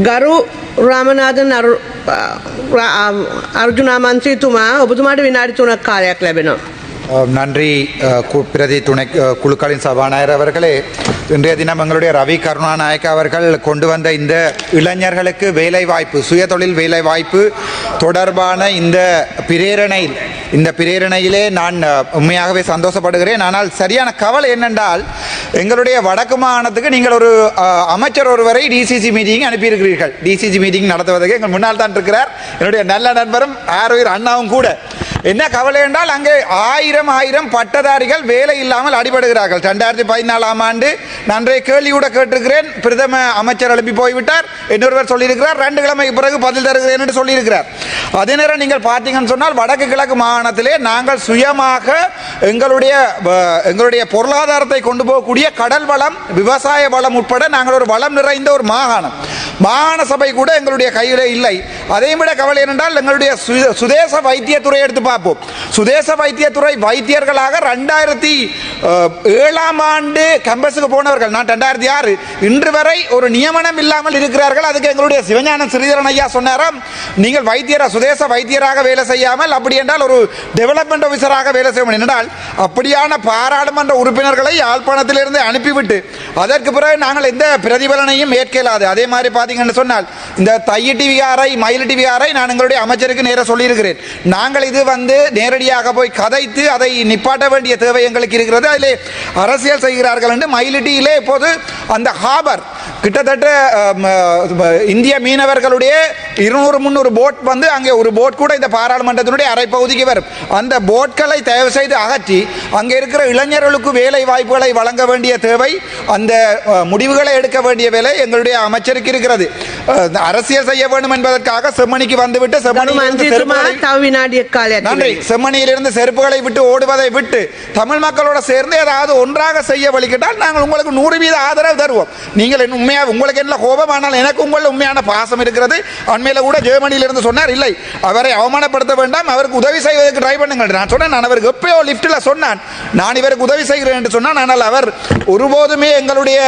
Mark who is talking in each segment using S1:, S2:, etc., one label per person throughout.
S1: ගරු රාමනාදන් අරු- රා- අර්ජුනාමන්ත්‍රීතුමා ඔබතුමාට විනාඩි තුනක් කාලයක් ලැබෙනවා.
S2: அஹ் நன்றி அஹ் கு- பிரதி துணை அஹ் குழுக்களின் சபாநாயகர் அவர்களே இன்றைய தினம் எங்களுடைய ரவி கருணாநாயக்க அவர்கள் கொண்டு வந்த இந்த இளைஞர்களுக்கு வேலை வாய்ப்பு சுயதொழில் வேலை வாய்ப்பு தொடர்பான இந்த பிரேரணையில் இந்த பிரேரணையிலே நான் அஹ், உண்மையாகவே சந்தோஷப்படுகிறேன் ஆனால் சரியான கவலை என்னென்றால் எங்களுடைய வடக்கு மாகாணத்துக்கு நீங்கள் ஒரு அமைச்சர் ஒருவரை டிசிசி மீட்டிங் அனுப்பியிருக்கிறீர்கள். டிசிசி மீட்டிங் நடத்துவதற்கு எங்கள் முன்னால் தான் இருக்கிறார். என்னுடைய நல்ல நண்பரும் ஆரோக்கிய அண்ணாவும் கூட. என்ன கவலை என்றால் அங்கே ஆயிரம் ஆயிரம் பட்டதாரிகள் வேலை இல்லாமல் அடிபடுகிறார்கள். ரெண்டாயிரத்தி பதினாலாம் ஆண்டு நன்றை கேள்வி கூட கேட்டிருக்கிறேன். பிரதம அமைச்சர் எழுப்பி போய்விட்டார். இன்னொருவர் சொல்லியிருக்கிறார் ரெண்டு கிழமைக்கு பிறகு பதில் தருகிறேன் என்று சொல்லியிருக்கிறார். அதே நேரம் நீங்கள் பார்த்தீங்கன்னு சொன்னால் வடக்கு கிழக்கு மாகாணத்திலே நாங்கள் சுயமாக எங்களுடைய எங்களுடைய பொருளாதாரத்தை கொண்டு போகக்கூடிய கடல் வளம் விவசாய வளம் உட்பட நாங்கள் ஒரு வளம் நிறைந்த ஒரு மாகாணம். மாகாண சபை கூட எங்களுடைய கையில் இல்லை. அதையும் விட கவலை என்றால் எங்களுடைய சுதேச வைத்தியத்துறை எடுத்து பார்ப்போம். சுதேச வைத்தியத்துறை வைத்தியர்களாக ரெண்டாயிரத்தி ஏழாம் ஆண்டு கம்பஸுக்கு போனவர்கள் நான் ரெண்டாயிரத்தி ஆறு. இன்று வரை ஒரு நியமனம் இல்லாமல் இருக்கிறார்கள். அதுக்கு எங்களுடைய சிவஞானம் ஸ்ரீதரன் ஐயா சொன்னாராம் நீங்கள் வைத்தியரா சுதேச வைத்தியராக வேலை செய்யாமல் அப்படி என்றால் ஒரு டெவலப்மெண்ட் ஆஃபீஸராக வேலை செய்ய முடியும். என்றால் அப்படியான பாராளுமன்ற உறுப்பினர்களை யாழ்ப்பாணத்திலிருந்து அனுப்பிவிட்டு அதற்கு பிறகு நாங்கள் எந்த பிரதிபலனையும் ஏற்க இயலாது அதே மாதிரி பார்த்தீங்கன்னு சொன்னால் இந்த தையிட்டி விகாரை மயிலிட்டி விகாரை நான் எங்களுடைய அமைச்சருக்கு நேராக சொல்லியிருக்கிறேன். நாங்கள் இது வந்து நேரடியாக போய் கதைத்து அதை நிப்பாட்ட வேண்டிய தேவை எங்களுக்கு இருக்கிறது. அதிலே அரசியல் செய்கிறார்கள் என்று மயிலிட்டியிலே இப்போது அந்த ஹாபர் கிட்டத்தட்ட இந்திய மீனவர்களுடைய இருநூறு முந்நூறு போட் வந்து அங்கே ஒரு போட் கூட இந்த பாராளுமன்றத்தினுடைய அரை பகுதிக்கு வரும். அந்த போட்களை தயவு செய்து அகற்றி அங்கே இருக்கிற இளைஞர்களுக்கு வேலை வாய்ப்புகளை வழங்க வேண்டிய தேவை அந்த முடிவுகளை எடுக்க வேண்டிய வேலை எங்களுடைய அமைச்சருக்கு இருக்கிறது. அரசியல் செய்ய வேண்டும் என்பதற்காக செம்மணிக்கு வந்துவிட்டு நன்றி. செம்மணியிலிருந்து செருப்புகளை விட்டு ஓடுவதை விட்டு தமிழ் மக்களோட சேர்ந்து ஏதாவது ஒன்றாக செய்ய வழிகிட்டால் நாங்கள் உங்களுக்கு நூறு வீத ஆதரவு தருவோம். நீங்கள் உண்மையாக உங்களுக்கு என்ன கோபம் ஆனால் எனக்கு உங்கள் உண்மையான பாசம் இருக்கிறது. அண்மையில் கூட ஜெர்மனியிலிருந்து சொன்னார் இல்லை அவரை அவமானப்படுத்த வேண்டாம் அவருக்கு உதவி செய்வதற்கு ட்ரை பண்ணுங்கள். நான் சொன்னேன் நான் அவருக்கு எப்பயோ லிஃப்ட்டில் சொன்னான். நான் இவருக்கு உதவி செய்கிறேன் என்று சொன்னான் ஆனால் அவர் ஒருபோதுமே எங்களுடைய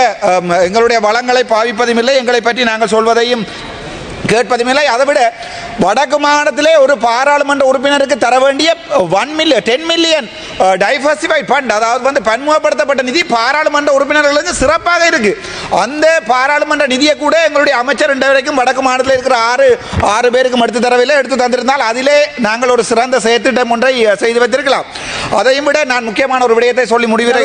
S2: எங்களுடைய வளங்களை பாவிப்பதும் இல்லை. எங்களை பற்றி நாங்கள் சொல்வதை எதையும் கேட்பதும் இல்லை அதை விட வடக்கு மாநிலத்திலே ஒரு பாராளுமன்ற உறுப்பினருக்கு தர வேண்டிய one million ten million diversified fund அதாவது வந்து பன்முகப்படுத்தப்பட்ட நிதி பாராளுமன்ற உறுப்பினர்களுக்கு சிறப்பாக இருக்கு. அந்த பாராளுமன்ற நிதியை கூட எங்களுடைய அமைச்சர் இன்று வரைக்கும் வடக்கு மாநிலத்தில் இருக்கிற ஆறு ஆறு பேருக்கு மடுத்து தரவில்லை எடுத்து தந்திருந்தால் அதிலே நாங்கள் ஒரு சிறந்த செயற்திட்டம் ஒன்றை செய்து வைத்திருக்கலாம். அதையும் விட நான் முக்கியமான ஒரு விடயத்தை சொல்லி முடிவுரை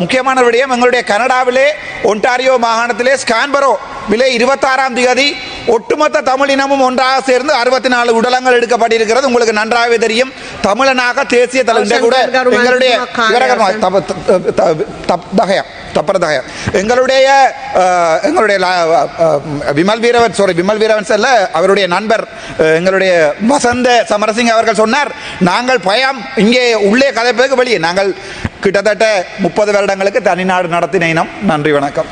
S2: முக்கியமான விடயம் எங்களுடைய கனடாவிலே ஒன்டாரியோ மாகாணத்திலே ஸ்கான்பரோ விலை இருபத்தாறாம் தேதி ஒட்டுமொத்த தமிழினமும் ஒன்றாக சேர்ந்து அறுபத்தி நாலு உடலங்கள் எடுக்கப்பட்டிருக்கிறது. உங்களுக்கு நன்றாகவே தெரியும். தமிழனாக தேசிய தலைவர் கூட எங்களுடைய தகயா தப்பர தகயா. எங்களுடைய எங்களுடைய விமல் வீரவன் சாரி விமல் வீரவன் செல்ல அவருடைய நண்பர் எங்களுடைய வசந்த சமரசிங் அவர்கள் சொன்னார் நாங்கள் பயம் இங்கே உள்ளே கதைப்பதற்கு வெளியே. நாங்கள் கிட்டத்தட்ட முப்பது வருடங்களுக்கு தனிநாடு நடத்தின இனம். நன்றி வணக்கம்.